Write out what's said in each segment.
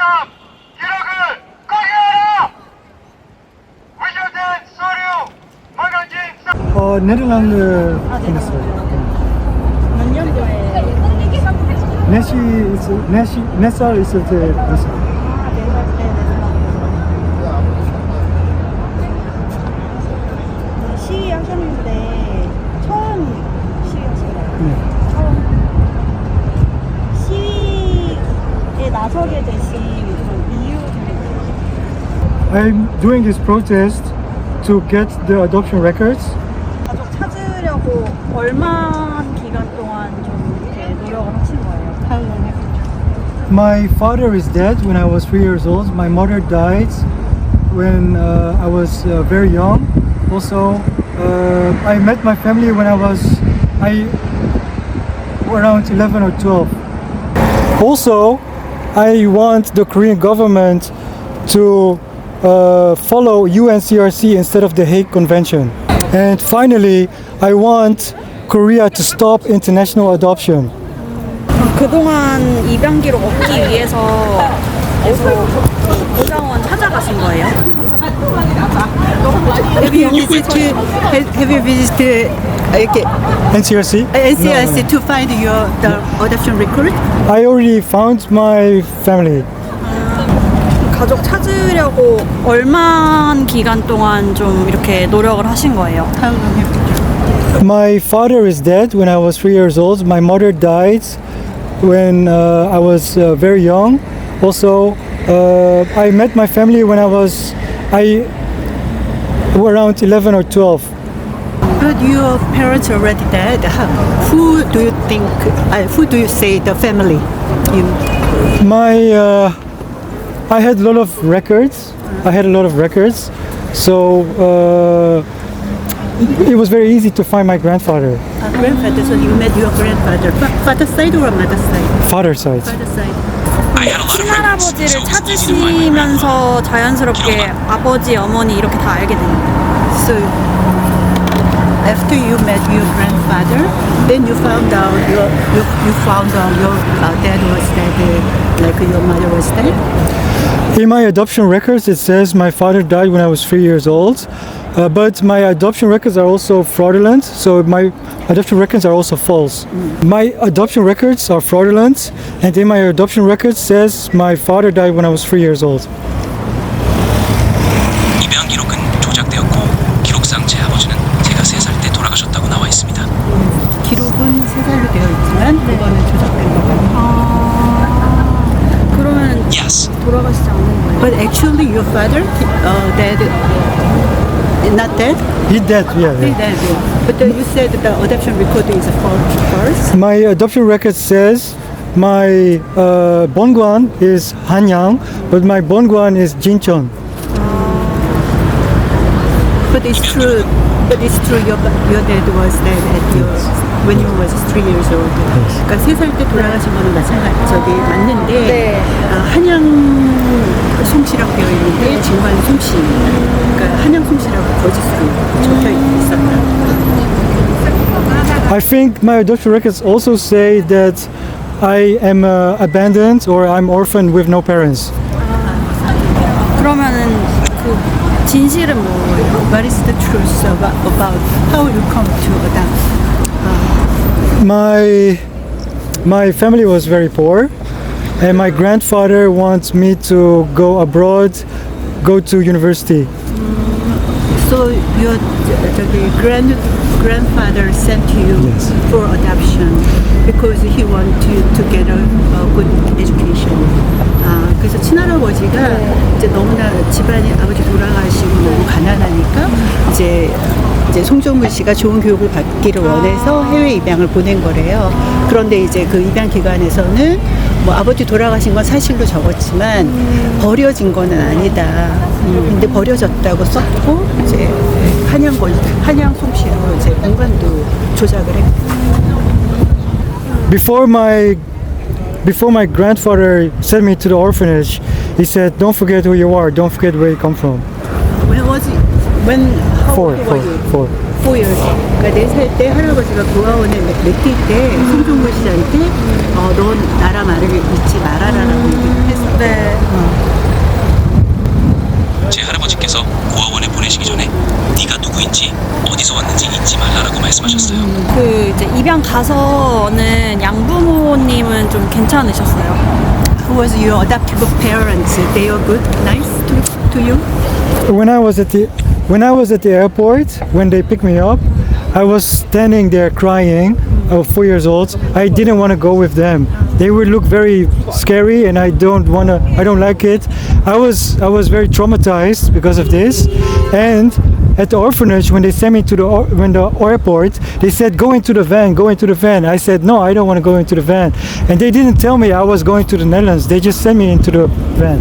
3 기록을 꺼리하라! 위조된 서류 방영진 어, 네덜란드 보냈어요. 몇 년도에 네시 있을 네시 네살 있을 때 됐어요. I'm doing this protest to get the adoption records. 가족 찾으려고 얼마 기간 동안 좀 이렇게 노력을 하신 거예요? My father is dead when I was three years old. My mother died when uh, I was uh, very young. Also, uh, I met my family when I was I around 11 or 12. Also, I want the Korean government to uh, follow UNCRC instead of the Hague Convention. And finally, I want Korea to stop international adoption. 그동안 입양 기록 얻기 위해서 계속 보장원 찾아가신 거예요? Have you visited? Have you visited uh, NCRC? NCRC to find your the adoption record? I already found my family. 가족 찾 으려고 얼마 기간 동안 좀 이렇게 노력을 하신 거예요? My father is dead when I was three years old. My mother died when uh, I was uh, very young. Also, uh, I met my family when I was I around 11 or 12. But your parents already dead. How, who do you think? Uh, who do you say the family? You, My uh, I had a lot of records. I had a lot of records, so uh, it was very easy to find my grandfather, uh, grandfather. So you met your grandfather. Fa- father side or mother side? father side. Father side. 친할아버지를 찾으시면서 자연스럽게 아버지, 어머니 이렇게 다 알게 된 거예요. So after you met your grandfather, then you found out your you, you found out your uh, dad was dead, uh, like your mother was dead. In my adoption records, it says my father died when I was three years old. Uh, but my adoption records are also fraudulent, so my adoption records are also false. My adoption records are fraudulent, and in my adoption records says my father died when I was three years old. 입양 기록은 조작되었고 기록상 제 아버지는 제가 3살 때 돌아가셨다고 나와 있습니다. 기록은 세 살로 되어 있지만 그거는 But actually, your father, uh, dead, not dead, He dead, yeah. yeah. dead. But uh, you said the adoption record is false. My adoption record says my uh, Bongwan is Hanyang, but my Bongwan is Jincheon. But it's true. But it's true. Your your dad was dead at your when you was three years old. 그러니까 세 살 때 돌아가신 거는 마찬가지 저기 맞는데 네. 아, 한양 솜씨라고 되어 있는데 정말 솜씨입니다. 그러니까 한양 솜씨라고 거짓으로 적혀 있었다. I think my adoption records also say that I am uh, abandoned or I'm orphaned with no parents. 그러면은 그 진실은 뭐예요? What is the truth about, about how you come to adopt? My my family was very poor, and my grandfather wants me to go abroad, go to university. So your 저기 grand grandfather sent you Yes. for adoption because he want you to get a, a good education. 아 그래서 친할아버지가 이제 너무나 집안이 아버지 돌아가시고 너무 가난하니까 이제 이제 송정문 씨가 좋은 교육을 받기를 원해서 해외 입양을 보낸 거래요. 그런데 이제 그 입양 기관에서는 뭐 아버지 돌아가신 건 사실로 적었지만 버려진 거는 아니다. 음, 근데 버려졌다고 썼고 이제 한양 권 한양 솜씨로 이제 공간도 조작을 했고. Before my before my grandfather sent me to the orphanage, he said, "Don't forget who you are. Don't forget where you come from." When was it? When how Four, old four, were you? four. Four years. 그러니까 네 살 때 할아버지가 고아원에 맡길 때 송종문 씨한테 어, 넌 나라 말을 잊지 말아라라고 얘기를 해서 네. 제 할아버지께서 고아원에 보내시기 전에 네가 누구인지 어디서 왔는지 잊지 말라라고 말씀하셨어요. 그 이제 입양 가서는 양부모님은 좀 괜찮으셨어요. Who was your adoptive parents? They are good, nice to, to you? When I was at the when I was at the airport, when they picked me up, I was standing there crying. I was four years old. I didn't want to go with them. They would look very scary, and I don't want to. I don't like it. I was I was very traumatized because of this, and. At the orphanage, when they sent me to the when the airport, they said go into the van, go into the van. I said no, I don't want to go into the van, and they didn't tell me I was going to the Netherlands. They just sent me into the van.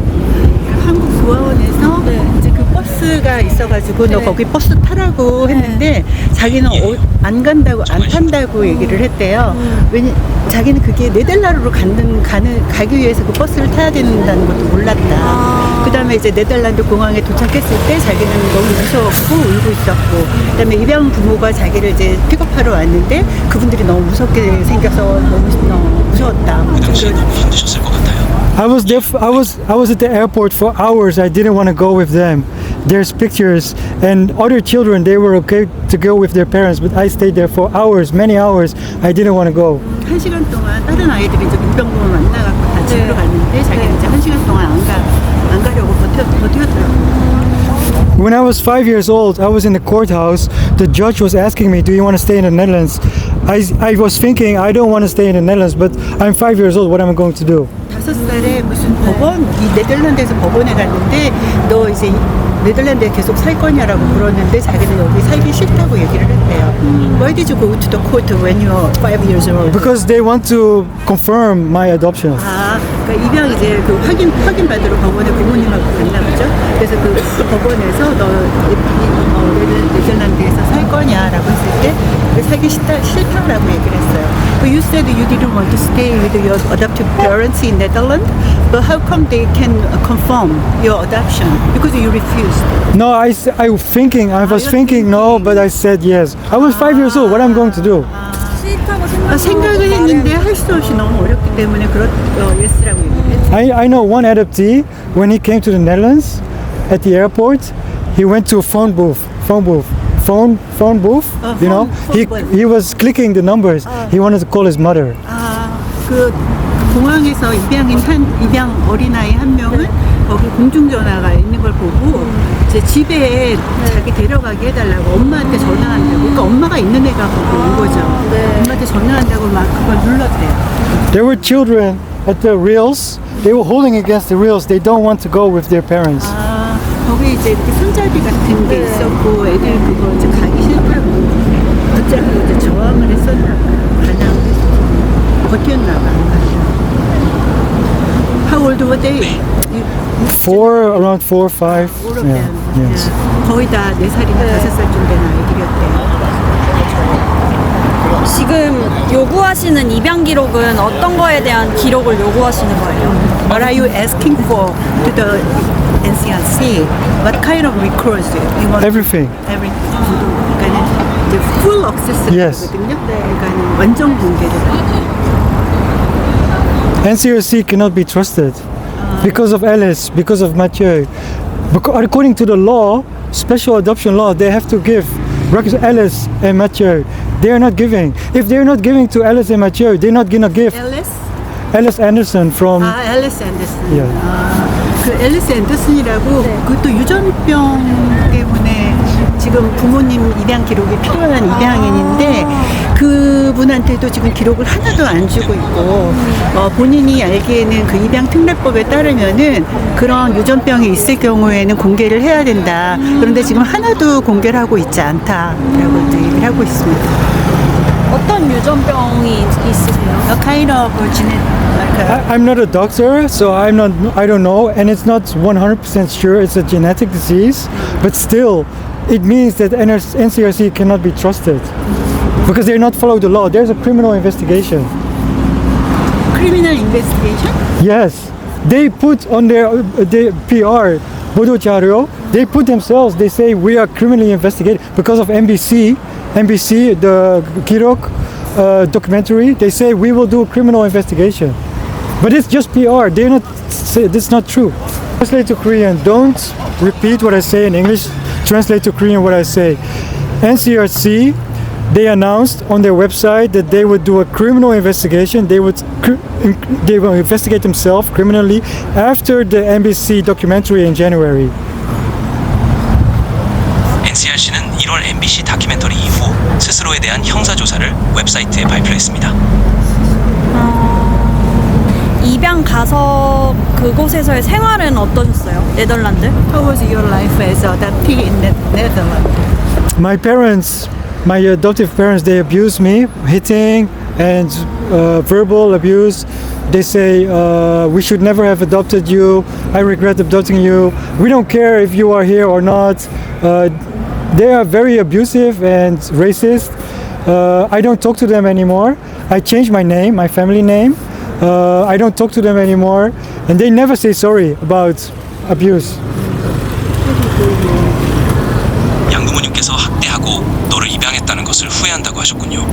있어가지고 너 거기 버스 타라고 했는데 자기는 어, 안 간다고 안 탄다고 얘기를 했대요. 왜냐 자기는 그게 네덜란드로 가는 가는 가기 위해서 그 버스를 타야 된다는 것도 몰랐다. 그다음에 이제 네덜란드 공항에 도착했을 때 자기는 너무 무서웠고 울고 있었고 그다음에 입양 부모가 자기를 이제 픽업하러 왔는데 그분들이 너무 무섭게 생겨서 너무 너무 무서웠다. 그 당시에 너무 힘드셨을 것 같아요. I was there. f- I was I was at the airport for hours. I didn't want to go with them. There's pictures and other children. They were okay to go with their parents, but I stayed there for hours, many hours. I didn't want to go. 한 시간 동안 다른 아이들이 이제 민병공을 만나갖고 다 집으로 갔는데 자기는 이제 한 시간 동안 안 가, 안 가려고 버텨, 버텼더라고. When I was five years old, I was in the courthouse. The judge was asking me, "Do you want to stay in the Netherlands?" I, I was thinking, I don't want to stay in the Netherlands, but I'm five years old. What am I going to do? 다섯 살에 무슨 법원, 이 네덜란드에서 법원에 갔는데 너 이제 네덜란드에 계속 살 거냐라고 물었는데 자기는 여기 살기 싫다고 얘기를 했대요. Why did you go to the court when you were five years old? Because they want to confirm my adoption. 아, 그러니까 입양 이제 그 확인 확인 받으러 법원에 부모님하고 갔나 보죠. 그래서 그, 그 법원에서 너 이- 이- 어, 네덜- 네덜란드에서 살 거냐라고 했을 때그 살기 싫다 싫다라고 얘기를 했어요. But you said you didn't want to stay with your adoptive parents in Netherlands, but how come they can uh, confirm your adoption? Because you refused. No, I, s- I was thinking, I was you're thinking no, thinking. but I said yes. I was five years old. What am I going to do? 싫다고 아, 생각을 했는데 할 수 없이 너무 어렵기 때문에 그렇 어, 예스라고 얘기를 했죠. I, I know one adoptee when he came to the Netherlands at the airport, he went to a phone booth, phone booth, phone phone booth. Uh, you know, phone- he phone booth. he was clicking the numbers. He wanted to call his mother. 아, 그 공항에서 입양인 한 입양 어린아이 한 명은 거기 공중전화가 있는 걸 보고 제 집에 자기 데려가게 해달라고 엄마한테 전화한다고 그러니까 엄마가 있는 애가 거기 온 거죠 엄마한테 전화한다고 막 그걸 눌렀대요 There were children at the rails. They were holding against the rails. They don't want to go with their parents. 아 거기 이제 이렇게 손잡이 같은 게 있었고 애들 그거 이제 가기 싫다고 붙잡고 이제 저항을 했었나 봐 반항을 했었나 버텼나 봐 How old were they? You- Four, around four, five. all of Yeah, them. yes. 예. 거의 다 4살이나 5살쯤 된 아이들이었대요. 지금 요구하시는 입양 기록은 어떤 거에 대한 기록을 요구하시는 거예요? What are you asking for to the NCRC? What kind of records you want? Everything. Every 그러니까는 이제 full access Yes. 거든요. 그러니까는 완전 공개를 NCRC cannot be trusted because of Alice, because of Mathieu. Because according to the law, special adoption law, they have to give because Alice and Mathieu. They are not giving. If they're not giving to Alice and Mathieu, they're not gonna give 앨리스? Alice Anderson from. 아, 앨리스 앤더슨. 예. 아, 그 앨리스 앤더슨이라고 그것도 유전병 때문에 지금 부모님 입양 기록이 필요한 입양인인데 그분한테도 지금 기록을 하나도 안 주고 있고 어, 본인이 알기에는 그 입양 특례법에 따르면은 그런 유전병이 있을 경우에는 공개를 해야 된다. 그런데 지금 하나도 공개를 하고 있지 않다라고 얘기를 하고 있습니다. 어떤 유전병이 있으세요? A kind of genetic I, I'm not a doctor, so I'm not. I don't know, and it's not 100% sure it's a genetic disease. But still, it means that NS NCRC cannot be trusted because they're not following the law. There's a criminal investigation. criminal investigation. Yes, they put on their uh, their PR, Bodo Chario, they put themselves, they say we are criminally investigated because of NBC, NBC, the Kirok uh, documentary. They say we will do a criminal investigation. But it's just PR. They're not is not true. Translate to Korean. Don't repeat what I say in English. Translate to Korean what I say. NCRC they announced on their website that they would do a criminal investigation. They would they will investigate themselves criminally after the NBC documentary in January. 스스로에 대한 형사 조사를 웹사이트에 발표했습니다. 입양 가서 그곳에서의 생활은 어떠셨어요? 네덜란드? How was your life as adoptee in the Netherlands? My parents, my adoptive parents, they abuse me, hitting and uh, verbal abuse. They say uh, we should never have adopted you. I regret adopting you. We don't care if you are here or not. Uh, they are very abusive and racist. Uh, I don't talk to them anymore. I changed my name, my family name. Uh, I don't talk to them anymore, and they never say sorry about abuse. 양부모님께서 학대하고 너를 입양했다는 것을 후회한다고 하셨군요.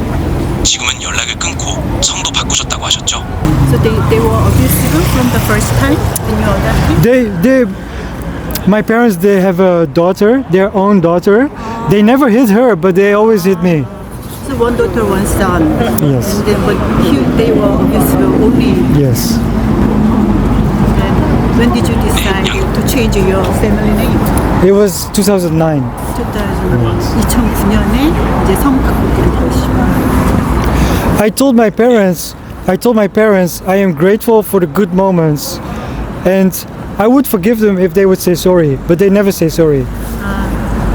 지금은 연락을 끊고 성도 바꾸셨다고 하셨죠? So they, they were abusive from the first time when you adopted? they they my parents they have a daughter their own daughter they never hit her but they always hit me So one daughter, one son. Yes. And then, but he, they were abusive only. yes And when did you decide to change your family name? it was 2009 2009년에 이제 성 바꾸게 된 것이고. i told my parents i told my parents i am grateful for the good moments and i would forgive them if they would say sorry but they never say sorry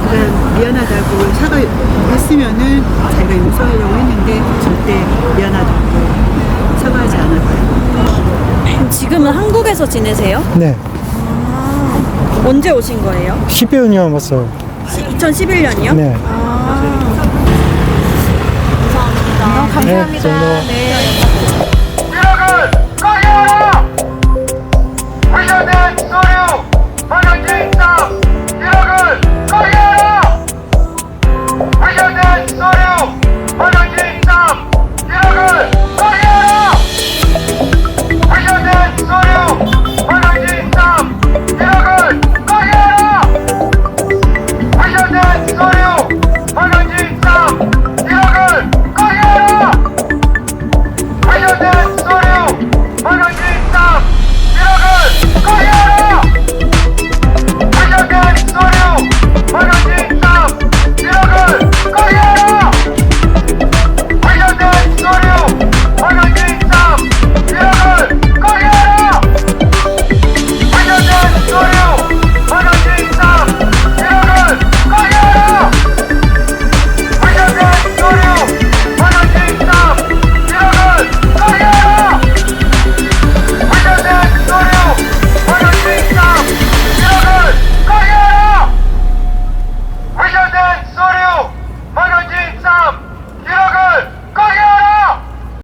그래 미안하다고 사과했으면은 자기가 용서하려고 했는데 절대 미안하다고 사과하지 않았고요. 지금은 한국에서 지내세요? 네 언제 오신 거예요? 10년 왔어요 2011년이요? 네 감사합니다. 네, 정말. 네.